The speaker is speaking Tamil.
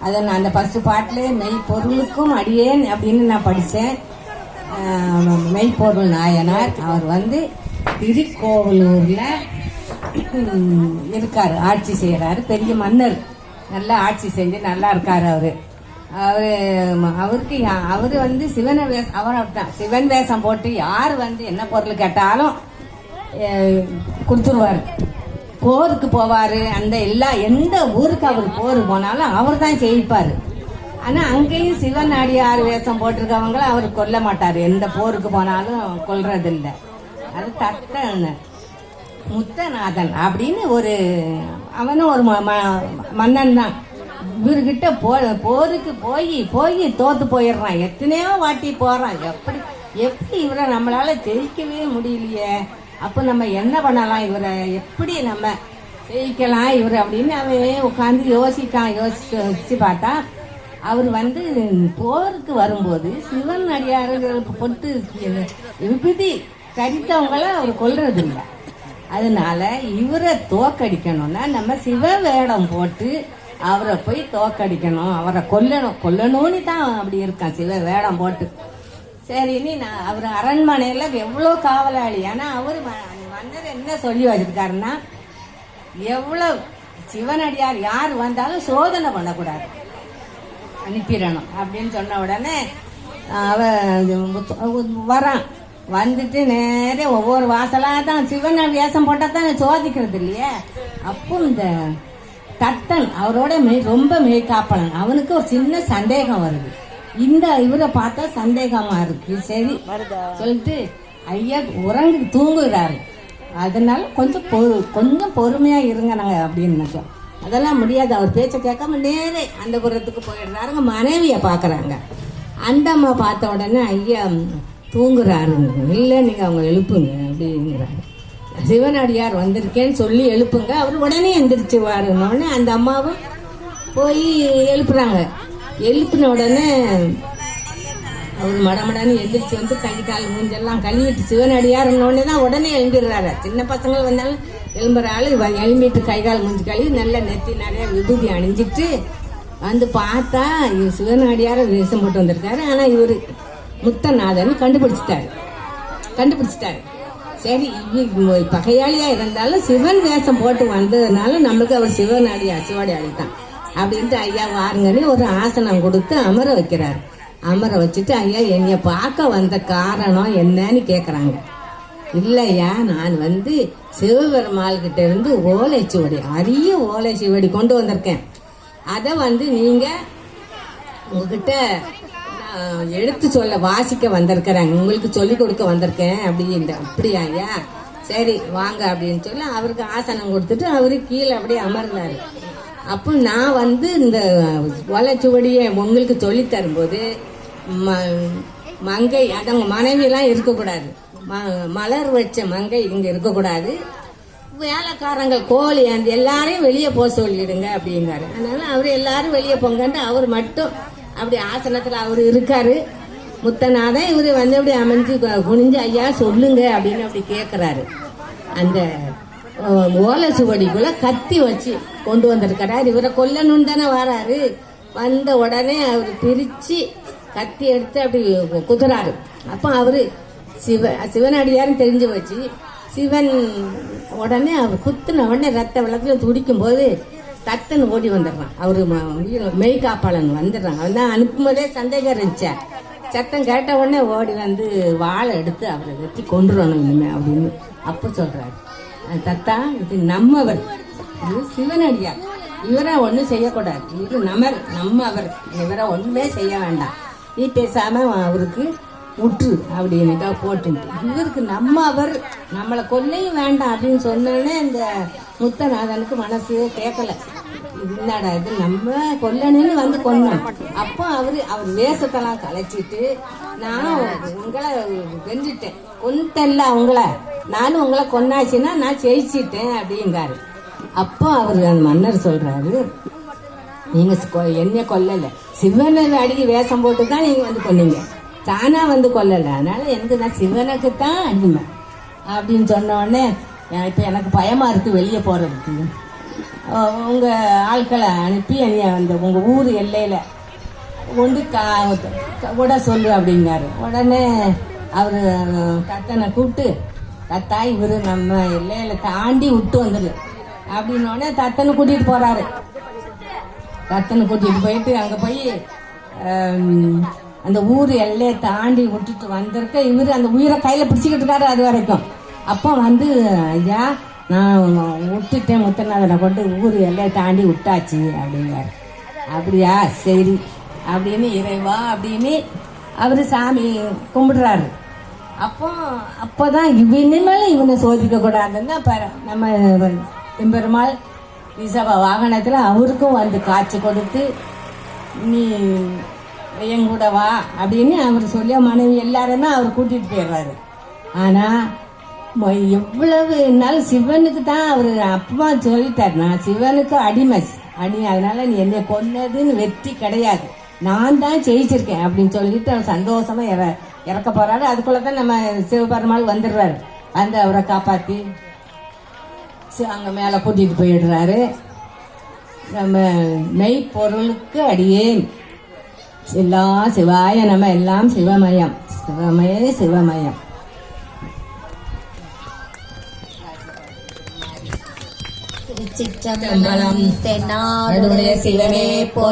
அதை நான் அந்த ஃபஸ்ட்டு பாட்டிலே மெய்ப்பொருளுக்கும் அடியேன் அப்படின்னு நான் படித்தேன் மெய்ப்பொருள் நாயனார். அவர் வந்து திருக்கோவலூரில் இருக்கார் ஆட்சி செய்கிறாரு பெரிய மன்னர். நல்லா ஆட்சி செஞ்சு நல்லா இருக்கார் அவர். அவர் அவருக்கு யா- வந்து சிவனை வேஷம் அவர் அப்படிதான் சிவன் வேஷம் போட்டு யார் வந்து என்ன பொருள் கேட்டாலும் கொடுத்துருவார் கொடுத்துருவாரு. போருக்கு போவார். அந்த எல்லா எந்த ஊருக்கு அவர் போர் போனாலும் அவர் தான் ஜெயிப்பார். ஆனால் அங்கேயும் சிவன் அடியார் வேஷம் போட்டிருக்கவங்கள அவர் கொல்ல மாட்டார். எந்த போருக்கு போனாலும் கொல்றதில்லை. அது தத்தன் முத்தநாதன் அப்படின்னு ஒரு அவனும் ஒரு ம- ம- மன்னன் தான். இவர்கிட்ட போ போருக்கு போய் போய் தோத்து போயிடுறான். எத்தனையோ வாட்டி போகிறான் எப்படி எப்படி இவரை நம்மளால ஜெயிக்கவே முடியலையே? அப்போ நம்ம என்ன பண்ணலாம்? இவரை எப்படி நம்ம ஜெயிக்கலாம் இவர் அப்படின்னு அவன் உட்காந்து யோசிக்கான். யோசிச்சு பார்த்தா அவர் வந்து போருக்கு வரும்போது சிவன் அடியார்களுக்கு பொட்டு விபதி கடித்தவங்கள அவர் கொல்றது இல்லை அதனால இவரை தோக்கடிக்கணும்னா நம்ம சிவ வேடம் போட்டு அவரை போய் தோக்கடிக்கணும். அவரை கொல்லணும். கொல்லணும்னு தான் அப்படி இருக்கான். சிவ வேடம் போட்டு. சரின்னு நான் அவர் அரண்மனையில் எவ்வளோ காவலாளி? ஆனால் அவர் வந்தது என்ன சொல்லி வச்சுருக்காருன்னா எவ்வளோ சிவனடியார் யார் வந்தாலும் சோதனை பண்ணக்கூடாது. அனுப்பிடணும் அப்படின்னு சொன்ன உடனே அவன் வரான். வந்துட்டு நேரே ஒவ்வொரு வாசலாக தான் சிவன் வேஷம் போட்டால் தான் சோதிக்கிறது இல்லையே? அப்போ இந்த தட்டன் அவரோட மெய் ரொம்ப மெய்காப்பலன். அவனுக்கு ஒரு சின்ன சந்தேகம் வருது. இந்த இவரை பார்த்தா சந்தேகமா இருக்கு. சரி சொல்லிட்டு ஐயா உறங்கு தூங்குகிறாரு அதனால கொஞ்சம் பொறு கொஞ்சம் பொறுமையா இருங்க நாங்க அப்படின்னு அதெல்லாம் முடியாது. அவர் பேச்சை கேட்காம நேரே அந்த புறத்துக்கு போயிடுறாருங்க. மனைவியை பார்க்கறாங்க. அந்த அம்மா பார்த்த உடனே ஐயா தூங்குறாரு. இல்லை நீங்க அவங்க எழுப்புங்க அப்படிங்கிறாரு. சிவனடியார் வந்திருக்கேன்னு சொல்லி எழுப்புங்க. அவர் உடனே எந்திரிச்சு வாருன்னொடனே அந்த அம்மாவும் போய் எழுப்புறாங்க. எழுப்பின உடனே அவர் மடமடன்னு எழுந்திரிச்சு வந்து கை கால் மூஞ்செல்லாம் கழுவிட்டு சிவனடியாருன்னொடனே தான் உடனே எழும்பிடுறாரு சின்ன பசங்க வந்தாலும் எழும்புற ஆள் எழும்பிட்டு கை கால் மூஞ்சி கழுவி நல்ல நெத்தி நிறைய விபூதி அணிஞ்சிட்டு வந்து பார்த்தா இவர் சிவனடியார வேஷம் போட்டு வந்திருக்காரு. ஆனால் இவர் முத்தநாதன் கண்டுபிடிச்சிட்டாரு. கண்டுபிடிச்சிட்டாரு. சரி பகையாளியாக இருந்தாலும் சிவன் வேஷம் போட்டு வந்ததுனால நம்மளுக்கு அவர் சிவனடியார் சிவாடியாளி தான் அப்படின்ட்டு ஐயா வாருங்கன்னு ஒரு ஆசனம் கொடுத்து அமர வைக்கிறார். அமர வச்சுட்டு ஐயா என்னை பார்க்க வந்த காரணம் என்னன்னு கேட்குறாங்க இல்லையா நான் வந்து சிவபெருமாள் கிட்ட இருந்து ஓலைச்சுவடி அரிய ஓலைச்சுவடி கொண்டு வந்திருக்கேன். அதை வந்து நீங்கள் உங்ககிட்ட எடுத்து சொல்ல வாசிக்க வந்திருக்கிறேன். உங்களுக்கு சொல்லிக் கொடுக்க வந்திருக்கேன் அப்படின்ட்டு. அப்படியா ஐயா? சரி வாங்க அப்படின்னு சொல்லி அவருக்கு ஆசனம் கொடுத்துட்டு அவரு கீழே அப்படியே அமர்ந்தாரு. அப்போ நான் வந்து இந்த ஓலைச்சுவடியை உங்களுக்கு சொல்லி தரும்போது ம- மங்கை அதவங்க மனைவியெல்லாம் இருக்கக்கூடாது. ம- மலர் வச்ச மங்கை இங்கே இருக்கக்கூடாது. வேலைக்காரங்க கோழி அந்த எல்லாரையும் வெளியே போக சொல்லிடுங்க அப்படிங்காரு அதனால அவர் எல்லாரும் வெளியே போங்கன்ட்டு அவர் மட்டும் அப்படி ஆசனத்தில் அவர் இருக்காரு. முத்தநாதன் இவர் வந்து அப்படி அமைஞ்சு குனிஞ்சு ஐயா சொல்லுங்க அப்படின்னு அப்படி கேட்குறாரு அந்த ஓலை சுவடிக்குள்ள கத்தி வச்சு கொண்டு வந்திருக்கிறார் இவரை கொல்லணும் தானே வராரு. வந்த உடனே அவர் பிரித்து கத்தி எடுத்து அப்படி குத்துறாரு. அப்போ அவர் சிவ சிவனடியாரும் தெரிஞ்சு வச்சு சிவன் உடனே அவர் குத்துன உடனே ரத்த வெள்ளத்தில் துடிக்கும் போது தத்தன் ஓடி வந்துடுறான். அவர் மெய் காப்பாளன் வந்துடுறான். அவன் தான் அனுப்பும்போதே சந்தேகம் இருந்துச்சா. சத்தம் கேட்ட உடனே ஓடி வந்து வாழை எடுத்து அவரை வெட்டி கொண்டுடணும் இனிமே அப்படின்னு அப்போ சொல்கிறாரு தத்தா இது நம்மவர். இது சிவனடியார். இவரை ஒண்ணும் செய்யக்கூடாது. இது நமர் நம்ம அவர் இவரை ஒண்ணுமே செய்ய வேண்டாம். நீ பேசாம அவருக்கு உற்று அப்படின்னுக்கா போட்டு இவருக்கு நம்ம அவர் நம்மளை கொல்லையும் வேண்டாம் அப்படின்னு சொன்னோடனே இந்த முத்தநாதனுக்கு மனசு கேட்கல. இது என்னடா இது? நம்ம கொல்லணும்னு வந்து கொன்னோம். அப்போ அவர் அவர் வேஷத்தெல்லாம் கலைச்சிட்டு நான் உங்களை வென்றுட்டேன். கொன்ட்டல்ல உங்களை நானும் உங்களை கொன்னாச்சுன்னா நான் ஜெயிச்சிட்டேன் அப்படிங்காரு. அப்போ அவர் அந்த மன்னர் சொல்றாரு நீங்க கொ- என்னைய கொல்லல. சிவனை அடிக்கு வேஷம் போட்டு தான் நீங்க வந்து கொன்னீங்க. தானா வந்து கொல்லல. அதனால எனக்கு நான் சிவனுக்கு தான் அடிமை. அப்படின்னு சொன்ன உடனே இப்போ இப்ப எனக்கு பயமா இருக்கு வெளியே போறதுக்கு. உங்க ஆட்களை அனுப்பி என்னைய அந்த உங்க ஊர் எல்லையில கொண்டு கா விட சொல்லு அப்படிங்காரு. உடனே அவர் கத்தனை கூப்பிட்டு தத்தா இவரு நம்ம எல்லையில தாண்டி விட்டு வந்துடு அப்படின்னோடனே தத்தனை கூட்டிட்டு போறாரு. தத்தனை கூட்டிட்டு போயிட்டு அங்க போய் அந்த ஊர் எல்லையை தாண்டி விட்டுட்டு வந்திருக்க இவர் அந்த உயிரை கையில பிடிச்சிக்கிட்டு இருக்காரு அது வரைக்கும். அப்போ வந்து ஐயா நான் விட்டுட்டேன் முத்தநாதனை கொண்டு ஊர் எல்லையை தாண்டி விட்டாச்சு அப்படிங்கிறாரு. அப்படியா? சரி. அப்படின்னு இறைவா அப்படின்னு அவர் சாமி கும்பிடுறாரு. அப்போ அப்போதான் இனிமேல இவனை சோதிக்க கூடாதுன்னு அப்ப நம்ம எம்பெருமாள் ரிஷப வாகனத்தில் அவருக்கும் வந்து காட்சி கொடுத்து நீ என் கூட வா அப்படின்னு அவர் சொல்லி மனைவி எல்லாருமே அவர் கூட்டிட்டு போயிடுறாரு ஆனால் எவ்வளவு நாள் சிவனுக்கு தான் அவர் அப்பமா சொல்லிட்டார். நான் சிவனுக்கு அடிமை அடி அதனால நீ என்னை கொன்னதுன்னு வெற்றி கிடையாது. நான் தான் ஜெயிச்சிருக்கேன் அப்படின்னு சொல்லிட்டு அவர் சந்தோஷமா இற இறக்க போறாரு. அதுக்குள்ள தான் நம்ம சிவபெருமாள் வந்துடுறாரு. அந்த அவரை காப்பாத்தி அங்க மேல கூட்டிட்டு போயிடுறாரு. நம்ம மெய்ப்பொருளுக்கு அடியேன் எல்லாம் சிவாய நம்ம எல்லாம் சிவமயம். சிவமய சிவமயம். திருச்சிற்றம்பலம் தென்னாடுடைய சிவனே போ